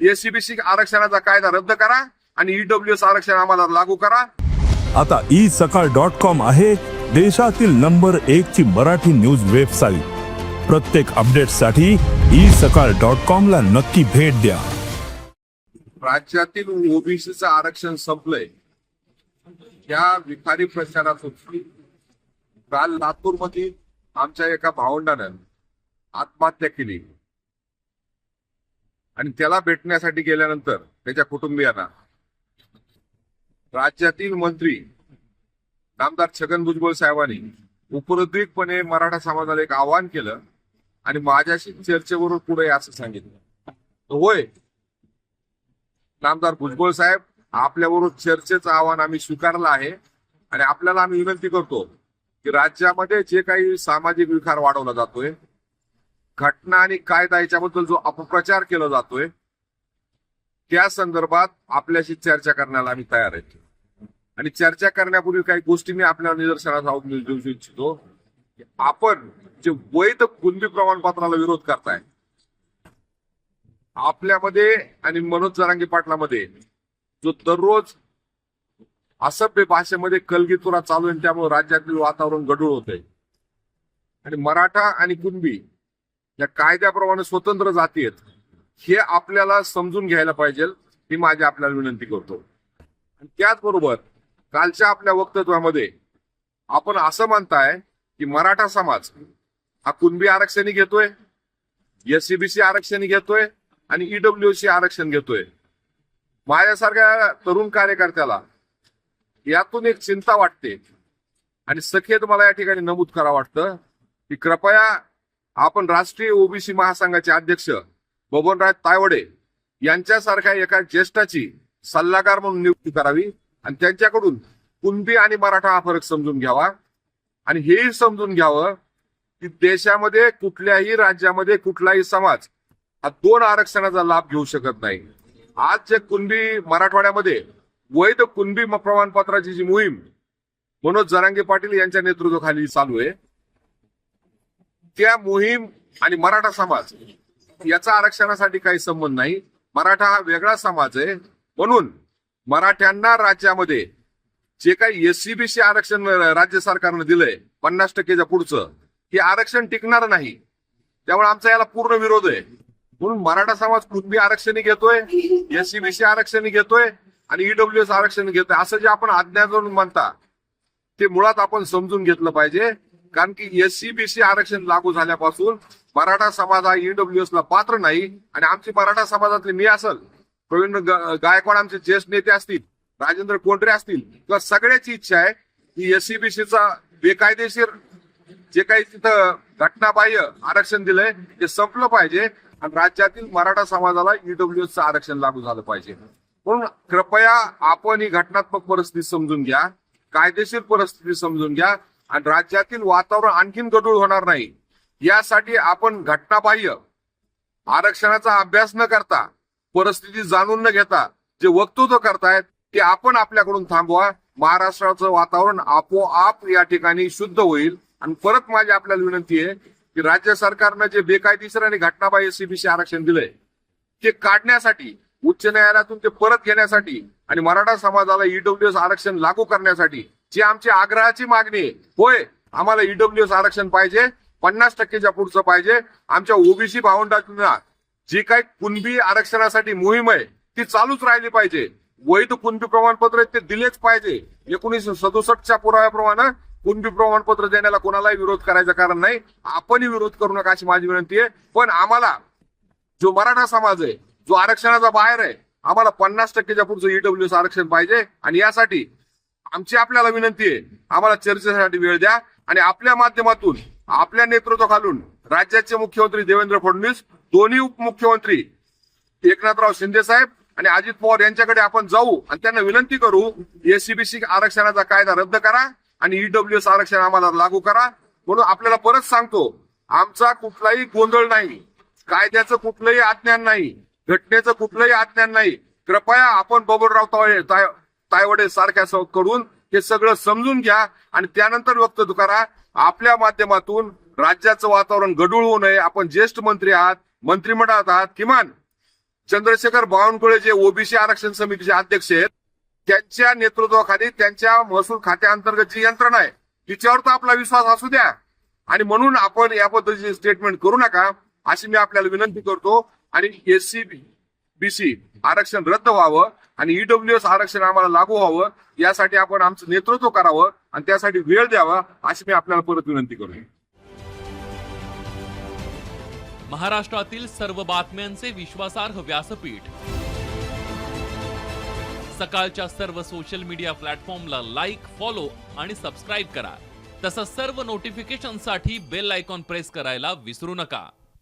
ACBC आरक्षणाचा कायदा रद्द करा आणि ईडब्ल्यूएस आरक्षण आम्हाला लागू करा. आता ई सकाळ डॉट कॉम आहे देशातील नंबर एक ची मराठी न्यूज वेबसाईट. प्रत्येक अपडेटसाठी ई सकाळ डॉट कॉम ला नक्की भेट द्या. राज्यातील ओबीसीचं आरक्षण संपलंय. या विखारी प्रचारातून काल लातूरमध्ये आमच्या एका भावंडानं आत्महत्या केली. आणि त्याला भेटण्यासाठी गेल्यानंतर त्याच्या कुटुंबियांना राज्यातील मंत्री नामदार छगन भुजबळ साहेबांनी उपरोद्विकपणे मराठा समाजाला एक आवाहन केलं आणि माझ्याशी चर्चेवरून पुढे असं सांगितलं. होय नामदार भुजबळ साहेब आपल्याबरोबर चर्चेचं आव्हान आम्ही स्वीकारलं आहे आणि आपल्याला आम्ही विनंती करतो की राज्यामध्ये जे काही सामाजिक विकार वाढवला जातोय घटना आणि कायदा याच्याबद्दल जो अपप्रचार केला जातोय त्या संदर्भात आपल्याशी चर्चा करण्याला आम्ही तयार आहे आणि चर्चा करण्यापूर्वी काही गोष्टी मी आपल्या निदर्शनास देऊ इच्छितो. आपण जे वैध कुणबी प्रमाणपत्राला विरोध करताय आपल्यामध्ये आणि मनोज जरांगे पाटलामध्ये जो दररोज असभ्य भाषेमध्ये कलगीतुरा चालू आहे त्यामुळे राज्यातील वातावरण गढूळ होत आहे आणि मराठा आणि कुणबी या कायद्याप्रमाणे स्वतंत्र जाती आहेत हे आपल्याला समजून घ्यायला पाहिजे ही माझी आपल्याला विनंती करतो. आणि त्याचबरोबर कालच्या आपल्या वक्तव्यामध्ये आपण असं मानताय की मराठा समाज हा कुणबी आरक्षणी घेतोय एससीबीसी आरक्षण घेतोय आणि ईडब्ल्यूसी आरक्षण घेतोय. माझ्यासारख्या तरुण कार्यकर्त्याला यातून एक चिंता वाटते आणि सखेत मला या ठिकाणी नमूद करा वाटतं की कृपया आपण राष्ट्रीय ओबीसी महासंघाचे अध्यक्ष बबनराज तायवडे यांच्यासारख्या एका ज्येष्ठाची सल्लागार म्हणून नियुक्ती करावी आणि त्यांच्याकडून कुणबी आणि मराठा हा फरक समजून घ्यावा. आणि हेही समजून घ्यावं की देशामध्ये कुठल्याही राज्यामध्ये कुठलाही समाज हा दोन आरक्षणाचा लाभ घेऊ शकत नाही. आज जे कुणबी मराठवाड्यामध्ये वैध कुणबी प्रमाणपत्राची जी मोहीम मनोज जरांगे पाटील यांच्या नेतृत्वाखाली चालू आहे त्या मोहीम आणि मराठा समाज याचा आरक्षणासाठी काही संबंध नाही. मराठा हा वेगळा समाज आहे. म्हणून मराठ्यांना राज्यामध्ये जे काही एससीबीसी आरक्षण राज्य सरकारनं दिलंय पन्नास टक्केच्या पुढचं हे आरक्षण टिकणार नाही. त्यामुळे आमचा याला पूर्ण विरोध आहे. म्हणून मराठा समाज कुणबी आरक्षण घेतोय एससीबीसी आरक्षण घेतोय आणि ईडब्ल्यूएस आरक्षण घेतोय. असं जे आपण अज्ञान म्हणता ते मुळात आपण समजून घेतलं पाहिजे. कारण की एससीबीसी आरक्षण लागू झाल्यापासून मराठा समाज हा ईडब्ल्यूएस ला पात्र नाही आणि आमची मराठा समाजातले मी असल प्रवीण ग- गायकवाड आमचे ज्येष्ठ नेते असतील राजेंद्र कोंडरे असतील किंवा सगळ्याची इच्छा आहे की एससीबीसीचा बेकायदेशीर जे काही तिथं घटनाबाह्य आरक्षण दिलंय ते संपलं पाहिजे आणि राज्यातील मराठा समाजाला ईडब्ल्यूएसचं आरक्षण लागू झालं पाहिजे. म्हणून कृपया आपण ही घटनात्मक परिस्थिती समजून घ्या कायदेशीर परिस्थिती समजून घ्या आणि राज्यातील वातावरण आणखीन गडूळ होणार नाही. यासाठी आपण घटनाबाह्य आरक्षणाचा अभ्यास न करता परिस्थिती जाणून न घेता जे वक्तृत्व करतायत ते आपण आपल्याकडून थांबवा. महाराष्ट्राचं वातावरण आपोआप या ठिकाणी शुद्ध होईल. आणि परत माझी आपल्याला विनंती आहे की राज्य सरकारनं जे बेकायदेशीर आणि घटनाबाह्य सीबीसी आरक्षण दिलंय ते काढण्यासाठी उच्च न्यायालयातून ते परत घेण्यासाठी आणि मराठा समाजाला ईडब्ल्यूएस आरक्षण लागू करण्यासाठी जी आमची आग्रहाची मागणी आहे. होय आम्हाला ईडब्ल्यूएस आरक्षण पाहिजे पन्नास टक्केच्या पुढचं पाहिजे. आमच्या ओबीसी भावंडांना जी काही कुणबी आरक्षणासाठी मोहीम आहे ती चालूच राहिली पाहिजे. वैध कुणबी प्रमाणपत्र ते दिलेच पाहिजे. एकोणीसशे सदुसष्टच्या पुराव्याप्रमाणे कुणबी प्रमाणपत्र देण्याला कोणालाही विरोध करायचं कारण नाही. आपणही विरोध करू नका अशी माझी विनंती आहे. पण आम्हाला जो मराठा समाज आहे जो आरक्षणाचा बाहेर आहे आम्हाला पन्नास टक्केच्या पुढचं ईडब्ल्यूएस आरक्षण पाहिजे. आणि यासाठी आमची आपल्याला विनंती आहे आम्हाला चर्चेसाठी वेळ द्या आणि आपल्या माध्यमातून आपल्या नेतृत्वाखालून राज्याचे मुख्यमंत्री देवेंद्र फडणवीस दोन्ही उपमुख्यमंत्री एकनाथराव शिंदे साहेब आणि अजित पवार यांच्याकडे आपण जाऊ आणि त्यांना विनंती करू एसीबीसी आरक्षणाचा कायदा रद्द करा आणि ईडब्ल्यूएस आरक्षण आम्हाला लागू करा. म्हणून आपल्याला परत सांगतो आमचा कुठलाही गोंधळ नाही कायद्याचं कुठलंही अज्ञान नाही घटनेचं कुठलंही अज्ञान नाही. कृपया आपण बबनराव तावडे तायवडे सारख्या स- हे सगळं समजून घ्या आणि त्यानंतर वक्तव्य करा आपल्या माध्यमातून राज्याचं वातावरण गडूळ होऊ नये. आपण ज्येष्ठ मंत्री आहात मंत्रिमंडळात आहात किमान चंद्रशेखर बावनकुळे जे ओबीसी आरक्षण समितीचे अध्यक्ष आहेत त्यांच्या नेतृत्वाखाली त्यांच्या महसूल खात्याअंतर्गत जी यंत्रणा आहे तिच्यावर तर आपला विश्वास असू द्या. आणि म्हणून आपण या पद्धतीचे स्टेटमेंट करू नका अशी मी आपल्याला विनंती करतो. आणि एससीबी बीसी आरक्षण रद्द व्हावं आणि ईडब्ल्यू एस आरक्षण आम्हाला लागू व्हावं यासाठी आपण आमचं नेतृत्व करावं आणि त्यासाठी वेळ द्यावा अशी मी आपल्याला परत विनंती करतो महाराष्ट्रातील सर्व बातम्यांचे विश्वासार्ह व्यासपीठ. सकाळच्या सर्व सोशल मीडिया प्लॅटफॉर्मला लाईक फॉलो आणि सबस्क्राईब करा. तसंच सर्व नोटिफिकेशनसाठी बेल आयकॉन प्रेस करायला विसरू नका.